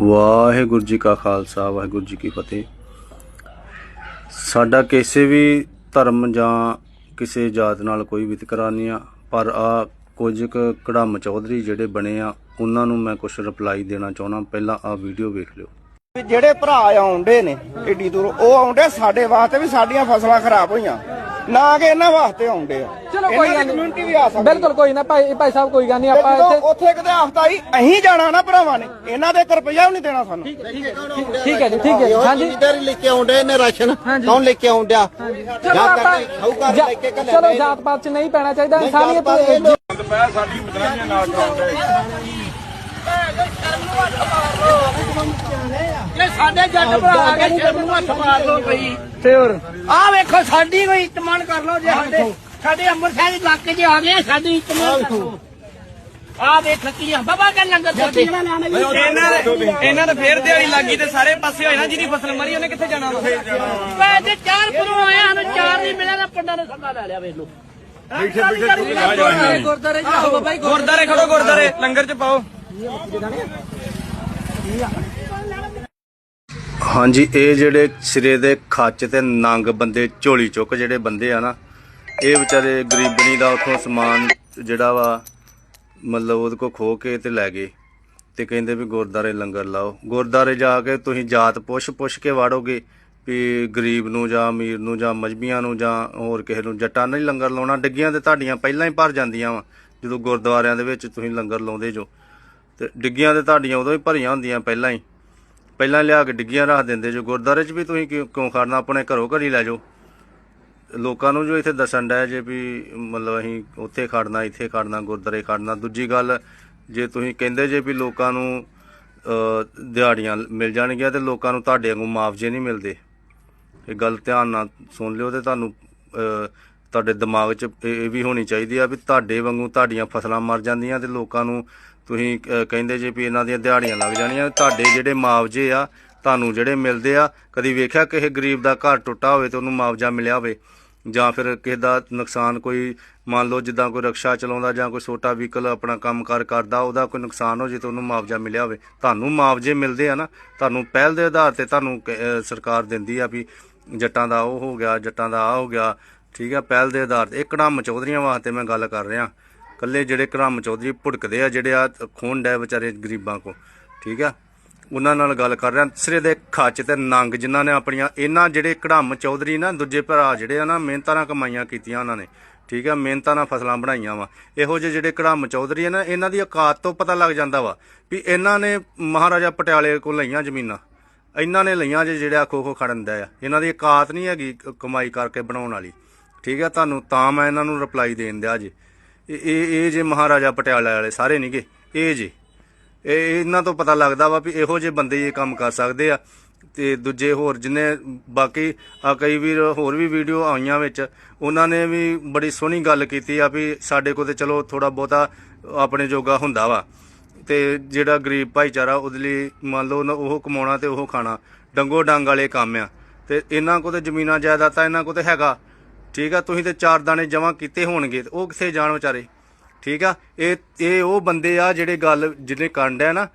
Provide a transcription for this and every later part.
ਵਾਹਿਗੁਰੂ ਜੀ ਕਾ ਖਾਲਸਾ, ਵਾਹਿਗੁਰੂ ਜੀ ਕੀ ਫਤਿਹ। ਸਾਡਾ ਕਿਸੇ ਵੀ ਧਰਮ ਜਾਂ ਕਿਸੇ ਜਾਤ ਨਾਲ ਕੋਈ ਵਿਤਕਰਾ ਨਹੀਂ ਆ, ਪਰ ਆ ਕੁਝ ਕੁ ਕੜਮ ਚੌਧਰੀ ਜਿਹੜੇ ਬਣੇ ਆ, ਉਹਨਾਂ ਨੂੰ ਮੈਂ ਕੁਝ ਰਿਪਲਾਈ ਦੇਣਾ ਚਾਹੁੰਦਾ। ਪਹਿਲਾਂ ਆ ਵੀਡੀਓ ਵੇਖ ਲਿਓ। ਵੀ ਜਿਹੜੇ ਭਰਾ ਆਉਂਦੇ ਨੇ, ਏਡੀ ਦੂਰ, ਉਹ ਆਉਂਦੇ ਸਾਡੇ ਵਾਸਤੇ ਵੀ ਸਾਡੀਆਂ ਫਸਲਾਂ ਖਰਾਬ ਹੋਈਆਂ। ਨਾ ਕਿ ਇਹਨਾਂ ਵਾਸਤੇ ਆਉਂਦੇ ਆ। ਚਲੋ ਕੋਈ ਗੱਲ ਕਮਿਊਨਿਟੀ ਵੀ ਆ ਨਹੀਂ ਸਕਦੀ। ਬਿਲਕੁਲ ਕੋਈ ਨਾ ਭਾਈ ਭਾਈ ਸਾਹਿਬ ਕੋਈ ਗੱਲ ਨਹੀਂ ਆਪਾਂ ਜਦੋਂ ਇੱਥੇ ਉੱਥੇ ਕਿਤੇ ਹਫਤਾ ਹੀ ਅਹੀਂ ਜਾਣਾ ਨਾ ਭਰਾਵਾਂ ਨੇ। ਇਹਨਾਂ ਦੇ ਇੱਕ ਰੁਪਈਆ ਵੀ ਨਹੀਂ ਦੇਣਾ ਸਾਨੂੰ। ਠੀਕ ਹੈ ਜੀ ਠੀਕ ਹੈ ਜੀ, ਹਾਂਜੀ। ਜ਼ਿਮੀਦਾਰ ਲੈ ਕੇ ਆਉਂਦੇ ਨੇ ਰਾਸ਼ਨ ਕੌਣ ਲੈ ਕੇ ਆਉਂਦਿਆ ਚਲੋ ਜਾਂ ਕਰਕੇ ਸ਼ਾਹੂਕਾਰ ਲੈ ਕੇ ਘੱਲਿਆ ਚਲੋ। ਜਾਤ ਪਾਤ ਚ ਨਹੀਂ ਪੈਣਾ ਚਾਹੀਦਾ। ਨਹੀਂ, ਇਨਸਾਨੀਅਤ ਜਾਤ ਪਾਤ ਇਹ ਲੋਕ- ਇਹ ਸਾਡੇ ਜੱਟ ਭਰਾ ਆ ਕੇ ਸਿਰ ਨੂੰ ਹੱਥ ਮਾਰ ਲੋ ਪਈ ਤੇ ਹੋਰ? ਆ ਵੇਖੋ ਸਾਡੀ ਕੋਈ ਇਤਮਾਨ ਕਰ ਲੋ ਜੇ ਸਾਡੇ ਸਾਡੇ ਅੰਮ੍ਰਿਤਸਰ ਇਲਾਕੇ 'ਚ ਆ ਗਏ ਸਾਡੀ ਇਤਮਾਨ ਕਰੋ ਆ ਵੇਖ। ਕੀ ਆ। ਬਾਬਾ ਕਹਿੰਦਾ ਲੰਗਰ ਚੱਲਦੀ ਇਹਨਾਂ ਦੇ ਇਹਨਾਂ ਦੇ ਫੇਰ ਦਿਹਾੜੀ ਲੱਗੀ ਤੇ ਸਾਰੇ ਪਾਸੇ ਹੋਏ ਨਾ ਜਿਹਦੀ ਫਸਲ ਮਰੀ ਉਹਨੇ ਕਿੱਥੇ ਜਾਣਾ? ਵਾ ਮੈਂ ਤੇ ਚਾਰ ਪਰੋਂ ਆਇਆ ਸਾਨੂੰ ਚਾਰ ਨਹੀਂ ਮਿਲਿਆ ਤਾਂ ਪਿੰਡਾਂ ਨੇ ਸੱਦਾ ਲੈ ਲਿਆ ਵੇਖ ਲੋ ਗੁਰਦਾਰੇ ਜਾਓ ਬਾਬਾ ਜੀ ਗੁਰਦਾਰੇ ਖੜੋ ਗੁਰਦਾਰੇ ਲੰਗਰ ਚ ਪਾਓ। ਹਾਂਜੀ, ਇਹ ਜਿਹੜੇ ਸਿਰੇ ਦੇ ਖੱਚ ਤੇ ਨੰਗ ਬੰਦੇ, ਝੋਲੀ ਚੁੱਕ ਜਿਹੜੇ ਬੰਦੇ ਆ ਨਾ, ਇਹ ਵਿਚਾਰੇ ਗਰੀਬਣੀ ਦਾ ਉਥੋਂ ਸਮਾਨ ਜਿਹੜਾ ਵਾ, ਮਤਲਬ ਉਹਦੇ ਕੋ ਖੋ ਕੇ ਤੇ ਲੈ ਗਏ ਤੇ ਕਹਿੰਦੇ ਵੀ ਗੁਰਦਾਰੇ ਲੰਗਰ ਲਾਓ। ਗੁਰਦਾਰੇ ਜਾ ਕੇ ਤੁਸੀਂ ਜਾਤ ਪੁੱਛ ਪੁੱਛ ਕੇ ਵਾੜੋਗੇ ਵੀ ਗਰੀਬ ਨੂੰ ਜਾਂ ਅਮੀਰ ਨੂੰ ਜਾਂ ਮਜਬੀਆਂ ਨੂੰ ਜਾਂ ਹੋਰ ਕਿਸੇ ਨੂੰ, ਜੱਟਾਂ ਨਹੀਂ ਲੰਗਰ ਲਾਉਣਾ, ਡਿੱਗੀਆਂ ਤੇ ਤੁਹਾਡੀਆਂ ਪਹਿਲਾਂ ਹੀ ਭਰ ਜਾਂਦੀਆਂ ਵਾ। ਜਦੋਂ ਗੁਰਦੁਆਰਿਆਂ ਦੇ ਵਿੱਚ ਤੁਸੀਂ ਲੰਗਰ ਲਾਉਂਦੇ ਜੋ ਤੇ ਡਿੱਗੀਆਂ ਤੇ ਤੁਹਾਡੀਆਂ ਉਦੋਂ ਹੀ ਭਰੀਆਂ ਹੁੰਦੀਆਂ ਪਹਿਲਾਂ ਹੀ। ਪਹਿਲਾਂ ਲਿਆ ਕੇ ਡਿੱਗੀਆਂ ਰੱਖ ਦਿੰਦੇ ਜੋ ਗੁਰਦਾਰੇ 'ਚ ਵੀ ਤੁਸੀਂ ਕਿਉਂ ਕਿਉਂ ਖੜਨਾ, ਆਪਣੇ ਘਰੋਂ ਘਰੀ ਲੈ ਜਾਓ। ਲੋਕਾਂ ਨੂੰ ਜੋ ਇੱਥੇ ਦੱਸਣ ਡਿਆ ਜੇ ਵੀ ਮਤਲਬ ਅਸੀਂ ਉੱਥੇ ਖੜਨਾ, ਇੱਥੇ ਖੜਨਾ ਗੁਰਦਾਰੇ ਖੜਨਾ। ਦੂਜੀ ਗੱਲ, ਜੇ ਤੁਸੀਂ ਕਹਿੰਦੇ ਜੇ ਵੀ ਲੋਕਾਂ ਨੂੰ ਦਿਹਾੜੀਆਂ ਮਿਲ ਜਾਣਗੀਆਂ ਤੇ ਲੋਕਾਂ ਨੂੰ ਤੁਹਾਡੇ ਵਾਂਗੂ ਮੁਆਵਜ਼ੇ ਨਹੀਂ ਮਿਲਦੇ। ਇਹ ਗੱਲ ਧਿਆਨ ਨਾਲ ਸੁਣ ਲਿਓ ਤੇ ਤੁਹਾਨੂੰ ਤੁਹਾਡੇ ਦਿਮਾਗ 'ਚ ਇਹ ਇਹ ਵੀ ਹੋਣੀ ਚਾਹੀਦੀ ਆ ਵੀ ਤੁਹਾਡੇ ਵਾਂਗੂ ਤੁਹਾਡੀਆਂ ਫਸਲਾਂ ਮਰ ਜਾਂਦੀਆਂ ਤੇ ਲੋਕਾਂ ਨੂੰ ਤੁਸੀਂ ਕਹਿੰਦੇ ਜੇ ਵੀ ਇਹਨਾਂ ਦੀਆਂ ਦਿਹਾੜੀਆਂ ਲੱਗ ਜਾਣੀਆਂ, ਤੁਹਾਡੇ ਜਿਹੜੇ ਮੁਆਵਜ਼ੇ ਆ, ਤੁਹਾਨੂੰ ਜਿਹੜੇ ਮਿਲਦੇ ਆ, ਕਦੀ ਵੇਖਿਆ ਕਿਸੇ ਗਰੀਬ ਦਾ ਘਰ ਟੁੱਟਾ ਹੋਵੇ ਤੇ ਉਹਨੂੰ ਮੁਆਵਜ਼ਾ ਮਿਲਿਆ ਹੋਵੇ? ਜਾਂ ਫਿਰ ਕਿਸੇ ਦਾ ਨੁਕਸਾਨ ਕੋਈ, ਮੰਨ ਲਓ ਜਿੱਦਾਂ ਕੋਈ ਰਕਸ਼ਾ ਚਲਾਉਂਦਾ ਜਾਂ ਕੋਈ ਛੋਟਾ ਵਹੀਕਲ ਆਪਣਾ ਕੰਮਕਾਰ ਕਰਦਾ, ਉਹਦਾ ਕੋਈ ਨੁਕਸਾਨ ਹੋ ਜੇ ਤਾਂ ਉਹਨੂੰ ਮੁਆਵਜ਼ਾ ਮਿਲਿਆ ਹੋਵੇ? ਤੁਹਾਨੂੰ ਮੁਆਵਜ਼ੇ ਮਿਲਦੇ ਆ ਨਾ, ਤੁਹਾਨੂੰ ਪਹਿਲ ਦੇ ਆਧਾਰ ਤੇ ਤੁਹਾਨੂੰ ਕ- ਸਰਕਾਰ ਦਿੰਦੀ ਆ ਵੀ ਜੱਟਾਂ ਦਾ ਉਹ ਹੋ ਗਿਆ, ਜੱਟਾਂ ਦਾ ਆ ਹੋ ਗਿਆ, ਠੀਕ ਆ, ਪਹਿਲ ਦੇ ਆਧਾਰ ਤੇ। ਇਹ ਕੜਮ ਚੌਧਰੀਆਂ ਵਾਸਤੇ ਮੈਂ ਗੱਲ ਕਰ ਰਿਹਾ। ਕੱਲੇ ਜਿਹੜੇ ਕੜਮ ਚੌਧਰੀ ਭੁੜਕਦੇ ਆ, ਜਿਹੜੇ ਆ ਖੂਨ ਡੈ ਵਿਚਾਰੇ ਗਰੀਬਾਂ ਕੋ ਠੀਕ ਆ? ਉਹਨਾਂ ਨਾਲ ਗੱਲ ਕਰ ਰਿਹਾ, ਸਿਰੇ ਦੇ ਖੱਚ ਤੇ ਨੰਗ ਜਿਨ੍ਹਾਂ ਨੇ ਆਪਣੀਆਂ, ਇਹਨਾਂ ਜਿਹੜੇ ਕੜਮ ਚੌਧਰੀ ਨਾ, ਦੂਜੇ ਭਰਾ ਜਿਹੜੇ ਆ ਨਾ, ਮਿਹਨਤਾਂ ਨਾਲ ਕਮਾਈਆਂ ਕੀਤੀਆਂ ਉਹਨਾਂ ਨੇ, ਠੀਕ ਆ? ਮਿਹਨਤਾਂ ਨਾਲ ਫਸਲਾਂ ਬਣਾਈਆਂ ਵਾ। ਇਹੋ ਜਿਹੇ ਜਿਹੜੇ ਕੜਮ ਚੌਧਰੀ ਆ ਨਾ, ਇਹਨਾਂ ਦੀ ਔਕਾਤ ਤੋਂ ਪਤਾ ਲੱਗ ਜਾਂਦਾ ਵਾ ਵੀ ਇਹਨਾਂ ਨੇ ਮਹਾਰਾਜਾ ਪਟਿਆਲੇ ਕੋਲ ਲਈਆਂ ਜ਼ਮੀਨਾਂ। ਇਹਨਾਂ ਨੇ ਲਈਆਂ ਜੇ ਜਿਹੜਾ ਖੋ ਖੋ ਖੜਨਦਾ ਆ। ਇਹਨਾਂ ਦੀ ਔਕਾਤ ਨਹੀਂ ਹੈਗੀ ਕਮਾਈ ਕਰਕੇ ਬਣਾਉਣ ਵਾਲੀ, ਠੀਕ ਆ? ਤੁਹਾਨੂੰ ਤਾਂ ਮੈਂ ਇਹਨਾਂ ਨੂੰ ਰਿਪਲਾਈ ਦੇਣ ਦਿਆ ਜੀ। ਇਹ ਇਹ ਇਹ ਜੇ ਮਹਾਰਾਜਾ ਪਟਿਆਲਾ ਵਾਲੇ ਸਾਰੇ ਨਹੀਂਗੇ ਇਹ ਜੇ। ਇਹ ਇਹਨਾਂ ਤੋਂ ਪਤਾ ਲੱਗਦਾ ਵਾ ਵੀ ਇਹੋ ਜਿਹੇ ਬੰਦੇ ਇਹ ਕੰਮ ਕਰ ਸਕਦੇ ਆ। ਤੇ ਦੂਜੇ ਹੋਰ ਜਿਨੇ ਬਾਕੀ ਆ ਕਈ ਵੀਰ ਹੋਰ ਵੀ ਵੀਡੀਓ ਆਈਆਂ ਵਿੱਚ, ਉਹਨਾਂ ਨੇ ਵੀ ਬੜੀ ਸੋਹਣੀ ਗੱਲ ਕੀਤੀ ਆ ਵੀ ਸਾਡੇ ਕੋਲ ਤੇ ਚਲੋ ਥੋੜਾ ਬਹੁਤਾ ਆਪਣੇ ਜੋਗਾ ਹੁੰਦਾ ਵਾ। ਤੇ ਜਿਹੜਾ ਗਰੀਬ ਭਾਈਚਾਰਾ ਉਹਦੇ ਲਈ ਮੰਨ ਲਓ ਉਹ ਕਮਾਉਣਾ ਤੇ ਉਹ ਖਾਣਾ, ਡੰਗੋ ਡੰਗ ਵਾਲੇ ਕੰਮ ਆ। ਤੇ ਇਹਨਾਂ ਕੋਲ ਤੇ ਜ਼ਮੀਨਾਂ ਜਾਇਦਾਦਾਂ ਇਹਨਾਂ ਕੋਲ ਤੇ ਹੈਗਾ। ਠੀਕ ਆ, ਤੁਸੀਂ ਤੇ ਚਾਰ ਦਾਣੇ ਜਮਾ ਕੀਤੇ ਹੋਣਗੇ ਉਹ ਕਿੱਥੇ ਜਾਣ ਵਿਚਾਰੇ? ਠੀਕ ਆ, ਇਹ ਇਹ ਉਹ ਬੰਦੇ ਆ ਜਿਹੜੇ ਗੱਲ, ਜਿਹਨੇ ਕੰਡ ਹੈ ਨਾ,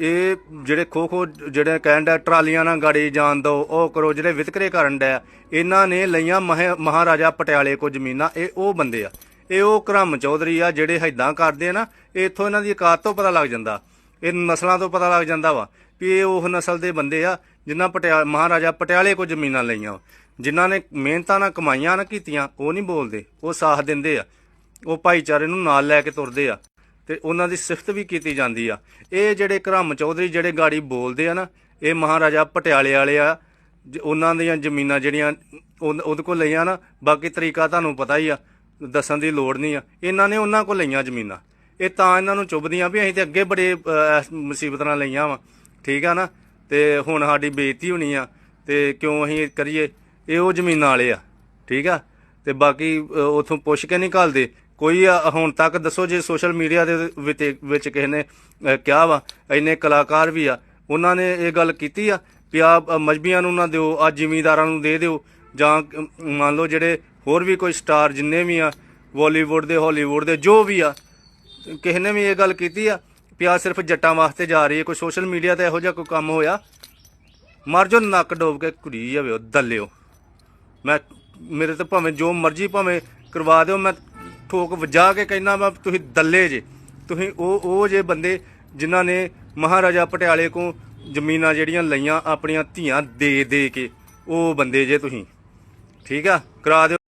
ਇਹ ਜਿਹੜੇ ਖੋ ਖੋ ਜਿਹੜੇ ਕਹਿਣ ਡਿਆ, ਟਰਾਲੀਆਂ ਨਾਲ ਗਾੜੀ ਜਾਣ ਦੋ, ਉਹ ਕਰੋ, ਜਿਹੜੇ ਵਿਤਕਰੇ ਕਰਨ ਡਿਆ, ਇਹਨਾਂ ਨੇ ਲਈਆਂ ਮਹਾ- ਮਹਾਰਾਜਾ ਪਟਿਆਲੇ ਕੋ ਜ਼ਮੀਨਾਂ, ਇਹ ਉਹ ਬੰਦੇ ਆ। ਇਹ ਉਹ ਕਰਮ ਚੌਧਰੀ ਆ ਜਿਹੜੇ ਹੈਦਾਂ ਕਰਦੇ ਆ ਨਾ ਇਹ ਇੱਥੋਂ ਇਹਨਾਂ ਦੀ ਔਕਾਤ ਤੋਂ ਪਤਾ ਲੱਗ ਜਾਂਦਾ, ਇਹ ਨਸਲਾਂ ਤੋਂ ਪਤਾ ਲੱਗ ਜਾਂਦਾ ਵਾ, ਵੀ ਇਹ ਉਹ ਨਸਲ ਦੇ ਬੰਦੇ ਆ ਜਿਨ੍ਹਾਂ ਪਟਿਆ ਮਹਾਰਾਜਾ ਪਟਿਆਲੇ ਕੋ ਜ਼ਮੀਨਾਂ ਲਈਆਂ। ਜਿਨ੍ਹਾਂ ਨੇ ਮਿਹਨਤਾਂ ਨਾਲ ਕਮਾਈਆਂ ਨਾ ਕੀਤੀਆਂ ਉਹ ਨਹੀਂ ਬੋਲਦੇ। ਉਹ ਸਾਥ ਦਿੰਦੇ ਆ। ਉਹ ਭਾਈਚਾਰੇ ਨੂੰ ਨਾਲ ਲੈ ਕੇ ਤੁਰਦੇ ਆ। ਤੇ ਉਹਨਾਂ ਦੀ ਸਿਫਤ ਵੀ ਕੀਤੀ ਜਾਂਦੀ ਆ। ਇਹ ਜਿਹੜੇ ਕਰਮ ਚੌਧਰੀ ਜਿਹੜੇ ਗਾੜੀ ਬੋਲਦੇ ਆ ਨਾ ਇਹ ਮਹਾਰਾਜਾ ਪਟਿਆਲੇ ਵਾਲੇ ਆ। ਜ- ਉਹਨਾਂ ਦੀਆਂ ਜ਼ਮੀਨਾਂ ਜਿਹੜੀਆਂ ਉਹ- ਉਹਦੇ ਕੋਲ ਲਈਆਂ ਨਾ ਬਾਕੀ ਤਰੀਕਾ ਤੁਹਾਨੂੰ ਪਤਾ ਹੀ ਆ ਦੱਸਣ ਦੀ ਲੋੜ ਨਹੀਂ ਆ। ਇਹਨਾਂ ਨੇ ਉਹਨਾਂ ਕੋਲ ਲਈਆਂ ਜ਼ਮੀਨਾਂ। ਇਹ ਤਾਂ ਇਹਨਾਂ ਨੂੰ ਚੁੱਭਦੀਆਂ ਵੀ ਅਸੀਂ ਤੇ ਅੱਗੇ ਬੜੇ ਅਹ, ਮੁਸੀਬਤ ਨਾਲ ਲਈਆਂ ਵਾ। ਠੀਕ ਆ ਨਾ? ਤੇ ਹੁਣ ਸਾਡੀ ਬੇਇੱਜ਼ਤੀ ਹੋਣੀ ਆ ਤੇ ਕਿਉਂ ਅਸੀਂ ਕਰੀਏ? ਇਹ ਉਹ ਜ਼ਮੀਨਾਂ ਵਾਲੇ ਆ ਠੀਕ ਆ? ਤੇ ਬਾਕੀ ਅ, ਉਥੋਂ ਪੁੱਛ ਕੇ ਨਹੀਂ ਘੱਲਦੇ। ਕੋਈ ਅ, ਹੁਣ ਤੱਕ ਦੱਸੋ ਜੇ ਸੋਸ਼ਲ ਮੀਡੀਆ ਦੇ ਵਿੱਚ ਵਿੱਚ ਕਿਸੇ ਨੇ ਕਿਹਾ ਵਾ ਇੰਨੇ ਕਲਾਕਾਰ ਵੀ ਆ ਉਹਨਾਂ ਨੇ ਇਹ ਗੱਲ ਕੀਤੀ ਆ ਵੀ ਆ ਮਜਬੀਆਂ ਨੂੰ ਨਾ ਦਿਓ ਆ ਜ਼ਿਮੀਂਦਾਰਾਂ ਨੂੰ ਦੇ ਦਿਓ ਜਾਂ ਮੰਨ ਲਓ ਜਿਹੜੇ ਹੋਰ ਵੀ ਕੋਈ ਸਟਾਰ ਜਿੰਨੇ ਵੀ ਆ ਬਾਲੀਵੁੱਡ ਦੇ ਹਾਲੀਵੁੱਡ ਦੇ ਜੋ ਵੀ ਆ ਕਿਸੇ ਨੇ ਵੀ ਇਹ ਗੱਲ ਕੀਤੀ ਆ ਪਿਆ ਸਿਰਫ ਜੱਟਾਂ ਵਾਸਤੇ ਜਾ ਰਹੀ ਹੈ, ਕੋਈ ਸੋਸ਼ਲ ਮੀਡੀਆ ਤੇ ਇਹੋ ਜਿਹਾ ਕੋਈ ਕੰਮ ਹੋਇਆ? ਮਰ ਜੋ ਨੱਕ ਡੋਬ ਕੇ ਕੁੜੀ ਜਾਵੇ ਉਹ ਦੱਲਿਓ। ਮੈਂ, ਮੇਰੇ ਤੇ ਭਾਵੇਂ ਜੋ ਮਰਜ਼ੀ ਭਾਵੇਂ ਕਰਵਾ ਦਿਓ, ਮੈਂ ਠੋਕ ਵਜਾ ਕੇ ਕਹਿਣਾ ਮੈਂ ਤੁਸੀਂ ਦੱਲੇ ਜੇ। ਤੁਸੀਂ ਉਹ ਉਹ ਜੇ ਬੰਦੇ ਜਿਨ੍ਹਾਂ ਨੇ ਮਹਾਰਾਜਾ ਪਟਿਆਲੇ ਕੋ ਜ਼ਮੀਨਾਂ ਜਿਹੜੀਆਂ ਲਈਆਂ, ਆਪਣੀਆਂ ਧੀਆਂ ਦੇ ਦੇ ਕੇ, ਉਹ ਬੰਦੇ ਜੇ ਤੁਸੀਂ। ਠੀਕ ਆ? ਕਰਾ ਦਿਓ।